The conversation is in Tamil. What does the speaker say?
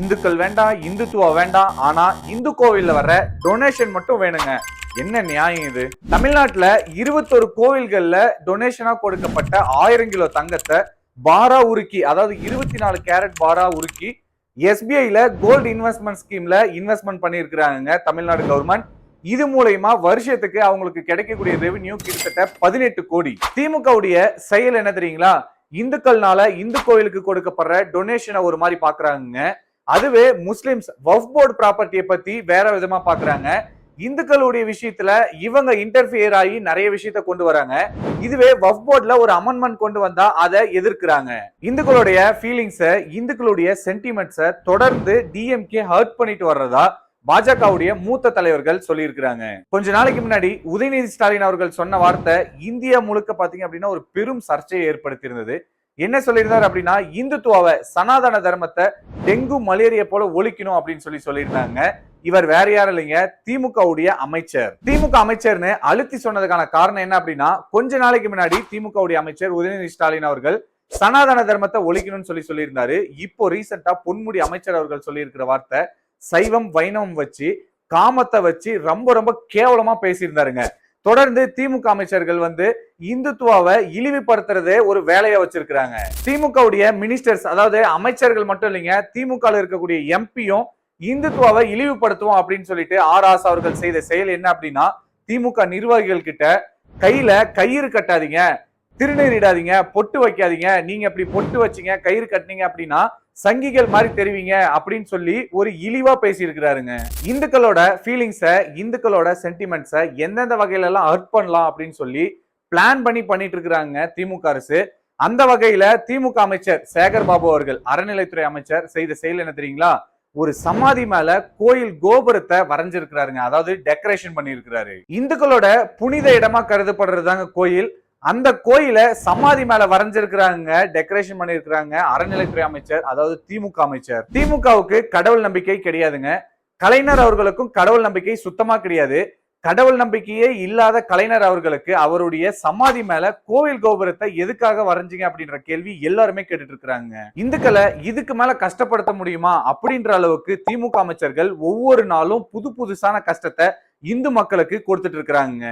இந்துக்கள் வேண்டாம் இந்துத்துவா வேண்டாம் ஆனா இந்து கோவில்ல வர்ற டொனேஷன் மட்டும் வேணுங்க. என்ன நியாயம் இது? தமிழ்நாட்டுல இருபத்தொரு கோவில்கள்ல டொனேஷனா கொடுக்கப்பட்ட ஆயிரம் கிலோ தங்கத்தை பாரா உருக்கி அதாவது இருபத்தி நாலு கேரட் பாரா உருக்கி எஸ்பிஐல கோல்டு இன்வெஸ்ட்மெண்ட் ஸ்கீம்ல இன்வெஸ்ட்மெண்ட் பண்ணியிருக்கிறாங்க தமிழ்நாடு கவர்மெண்ட் இது மூலயமா வருஷத்துக்கு அவங்களுக்கு கிடைக்கக்கூடிய ரெவென்யூ கிட்டத்தட்ட பதினெட்டு கோடி. திமுகவுடைய செயல் என்ன தெரியுங்களா? இந்துக்கள்னால இந்து கோயிலுக்கு கொடுக்கப்படுற டொனேஷனை ஒரு மாதிரி பாக்குறாங்க அதுவே முஸ்லிம்ஸ் வஃப் போர்டு ப்ராப்பர்ட்டியை பத்தி வேற விதமா பாக்குறாங்க. இந்துக்களுடைய விஷயத்துல இவங்க இன்டர்ஃபியர் ஆகி நிறைய விஷயத்த கொண்டு வராங்க. இதுவே வஃப் போர்ட்ல ஒரு அமெண்ட்மெண்ட் கொண்டு வந்தா அதை எதிர்க்கிறாங்க. இந்துக்களுடைய ஃபீலிங்ஸை இந்துக்களுடைய சென்டிமெண்ட்ஸை தொடர்ந்து டிஎம்கே ஹர்ட் பண்ணிட்டு வர்றதா பாஜகவுடைய மூத்த தலைவர்கள் சொல்லியிருக்கிறாங்க. கொஞ்ச நாளைக்கு முன்னாடி உதயநிதி ஸ்டாலின் அவர்கள் சொன்ன வார்த்தை இந்தியா முழுக்க பாத்தீங்க அப்படின்னா ஒரு பெரும் சர்ச்சையை ஏற்படுத்தியிருந்தது. என்ன சொல்லியிருந்தார் அப்படின்னா இந்துத்துவாவை சனாதன தர்மத்தை டெங்கு மலேரியா போல ஒழிக்கணும் அப்படின்னு சொல்லி சொல்லியிருந்தாங்க. இவர் வேற யாரும் இல்லைங்க திமுகவுடைய அமைச்சர். திமுக அமைச்சர்னு அழுத்தி சொன்னதுக்கான காரணம் என்ன அப்படின்னா கொஞ்ச நாளைக்கு முன்னாடி திமுகவுடைய அமைச்சர் உதயநிதி ஸ்டாலின் அவர்கள் சனாதன தர்மத்தை ஒழிக்கணும்னு சொல்லி சொல்லியிருந்தாரு. இப்போ ரீசெண்டா பொன்முடி அமைச்சர் அவர்கள் சொல்லியிருக்கிற வார்த்தை சைவம் வைணவம் வச்சு காமத்தை வச்சு ரொம்ப ரொம்ப கேவலமா பேசியிருந்தாருங்க. தொடர்ந்து திமுக அமைச்சர்கள் வந்து இந்துத்துவாவை இழிவுபடுத்துறதே ஒரு வேலையை வச்சிருக்கிறாங்க. திமுகவுடைய மினிஸ்டர்ஸ் அதாவது அமைச்சர்கள் மட்டும் இல்லைங்க திமுக இருக்கக்கூடிய எம்பியும் இந்துத்துவாவை இழிவுபடுத்துவோம் அப்படின்னு சொல்லிட்டு ஆர் ஆசா அவர்கள் செய்த செயல் என்ன அப்படின்னா திமுக நிர்வாகிகள் கிட்ட கையில கயிறு கட்டாதீங்க திருநீரிடாதீங்க பொட்டு வைக்காதீங்க நீங்க இப்படி பொட்டு வச்சீங்க கயிறு கட்டினீங்க அப்படின்னா சங்கிகள் மாதிரி தெரிவிங்க அப்படின்னு சொல்லி ஒரு இழிவா பேசியிருக்கிறாருங்க. இந்துக்களோட ஃபீலிங்ஸை இந்துக்களோட சென்டிமெண்ட்ஸை எந்தெந்த வகையில எல்லாம் ஹர்ட் பண்ணலாம் அப்படின்னு சொல்லி பிளான் பண்ணி பண்ணிட்டு இருக்கிறாங்க திமுக அரசு. அந்த வகையில திமுக அமைச்சர் சேகர் பாபு அவர்கள் அறநிலைத்துறை அமைச்சர் செய்த செயல் என்ன தெரியுங்களா? ஒரு சமாதி மேல கோயில் கோபுரத்தை வரைஞ்சிருக்கிறாருங்க. அதாவது டெக்கரேஷன் பண்ணியிருக்கிறாரு. இந்துக்களோட புனித இடமா கருதப்படுறதுதாங்க கோயில். அந்த கோயில சமாதி மேல வரைஞ்சிருக்கிறாங்க டெக்கரேஷன் பண்ணிருக்கிறாங்க அறநிலைத்துறை அமைச்சர் அதாவது திமுக அமைச்சர். திமுகவுக்கு கடவுள் நம்பிக்கை கிடையாதுங்க. கலைஞர் அவர்களுக்கும் கடவுள் நம்பிக்கை சுத்தமா கிடையாது. கடவுள் நம்பிக்கையே இல்லாத கலைஞர் அவர்களுக்கு அவருடைய சமாதி மேல கோவில் கோபுரத்தை எதுக்காக வரைஞ்சிங்க அப்படின்ற கேள்வி எல்லாருமே கேட்டுட்டு இருக்கிறாங்க இந்துக்களை இதுக்கு மேல கஷ்டப்படுத்த முடியுமா அப்படின்ற அளவுக்கு திமுக அமைச்சர்கள் ஒவ்வொரு நாளும் புது புதுசான கஷ்டத்தை இந்து மக்களுக்கு கொடுத்துட்டு இருக்கிறாங்க